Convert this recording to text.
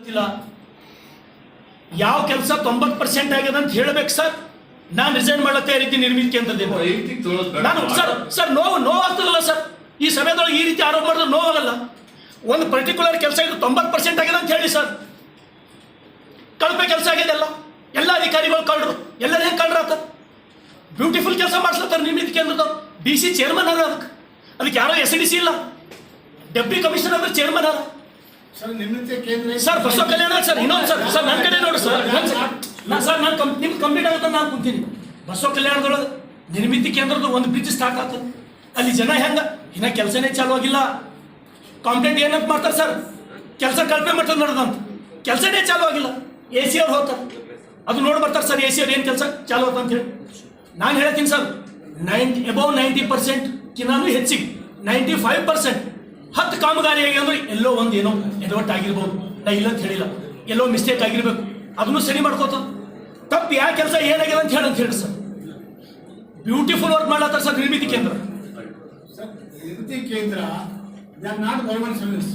ಗೊತ್ತಿಲ್ಲ. ಯಾವ ಕೆಲಸ ತೊಂಬತ್ ಪರ್ಸೆಂಟ್ ಆಗ್ಯದ ಅಂತ ಹೇಳ್ಬೇಕು ಸರ್. ನಾನು ರಿಸೈನ್ ಮಾಡತ್ತೆ ರೀತಿ ನಿರ್ಮಿತಿ. ನಾನು ಸರ್ ಸರ್ ನೋವು ಆಗ್ತದಲ್ಲ ಸರ್. ಈ ಸಮಯದೊಳಗೆ ಈ ರೀತಿ ಆರೋಪ ಮಾಡಿದ್ರೆ ನೋವಾಗಲ್ಲ ಒಂದು ಪರ್ಟಿಕ್ಯುಲರ್ ಕೆಲಸ ಇದು ತೊಂಬತ್ತು ಪರ್ಸೆಂಟ್ ಆಗಿದೆ ಅಂತ ಹೇಳಿ ಸರ್. ಕಳಪೆ ಕೆಲಸ ಆಗಿದೆ ಎಲ್ಲ. ಅಧಿಕಾರಿಗಳು ಕಳ್ರು. ಎಲ್ಲರೂ ಹೆಂಗೆ ಕಳ್ರಾತ ಬ್ಯೂಟಿಫುಲ್ ಕೆಲಸ ಮಾಡಿಸ್ಲತ್ತಾರ ನಿರ್ಮಿತಿ ಕೇಂದ್ರದ ಡಿ ಸಿ ಚೇರ್ಮನ್ ಅದ ಅದಕ್ಕೆ. ಅದಕ್ಕೆ ಯಾರೋ ಎಸ್ ಡಿ ಸಿ ಇಲ್ಲ. ಡೆಪ್ಟಿ ಕಮಿಷನರ್ ಚೇರ್ಮನ್ ಅದ ಸರ್ ಹೊಸ ಕೇಂದ್ರ ಸರ್ ಬಸವ ಕಲ್ಯಾಣ ಸರ್ ಇನ್ನೊಂದು ಸರ್ ಸರ್ ನನ್ನ ಕಡೆ ನೋಡಿ ಸರ್. ನಾ ಸರ್ ನಾನು ಕಂ ನಿಮ್ಗೆ ಕಂಪ್ಲೀಟ್ ಆಗುತ್ತೆ ನಾನು ಕುಂತೀನಿ ಬಸವ ಕಲ್ಯಾಣದೊಳಗೆ ನಿರ್ಮಿತಿ ಕೇಂದ್ರದ ಒಂದು ಬ್ರಿಡ್ಜ್ ಸ್ಟಾರ್ಟ್ ಆಗ್ತದೆ ಅಲ್ಲಿ ಜನ ಹೆಂಗ? ಇನ್ನ ಕೆಲಸನೇ ಚಾಲು ಆಗಿಲ್ಲ. ಕಾಂಪ್ಲೇಂಟ್ ಏನಂತ ಮಾಡ್ತಾರೆ ಸರ್? ಕೆಲಸ ಕಳಪೆ ಮಟ್ಟದ ನಡೆದಂತ ಕೆಲಸನೇ ಚಾಲು ಆಗಿಲ್ಲ. ಎ ಸಿ ಅವ್ರು ಹೋಗ್ತಾರೆ. ಅದು ನೋಡಿ ಬರ್ತಾರೆ ಸರ್ ಎ ಸಿ ಅವ್ರು ಏನು ಕೆಲಸ ಚಾಲು ಅಂತ ಹೇಳಿ. ನಾನು ಹೇಳ್ತೀನಿ sir nine above ninety percent ಕಿನ್ನಾನು ಹೆಚ್ಚಿಗೆ. ನೈಂಟಿ ಫೈವ್ ಪರ್ಸೆಂಟ್ ಕಾಮಗಾರಿ ಹೇಗೆ ಅಂದ್ರೆ ಎಲ್ಲೋ ಒಂದು ಏನೋ ಎಡವಟ್ಟು ಆಗಿರ್ಬೋದು. ನಾ ಇಲ್ಲ ಅಂತ ಹೇಳಿಲ್ಲ. ಎಲ್ಲೋ ಮಿಸ್ಟೇಕ್ ಆಗಿರ್ಬೇಕು. ಅದನ್ನು ಸರಿ ಮಾಡ್ಕೋತ. ತಪ್ಪು ಯಾವ ಕೆಲಸ ಏನಾಗಿದೆ ಅಂತ ಹೇಳಂತ ಹೇಳಿ ಸರ್. ಬ್ಯೂಟಿಫುಲ್ ವರ್ಕ್ ಮಾಡ್ಲತ್ತಾರ ಸರ್ ನಿರ್ಮಿತಿ ಕೇಂದ್ರ. ನಿವೃತ್ತಿ ಕೇಂದ್ರ ಸರ್ವಿಸ್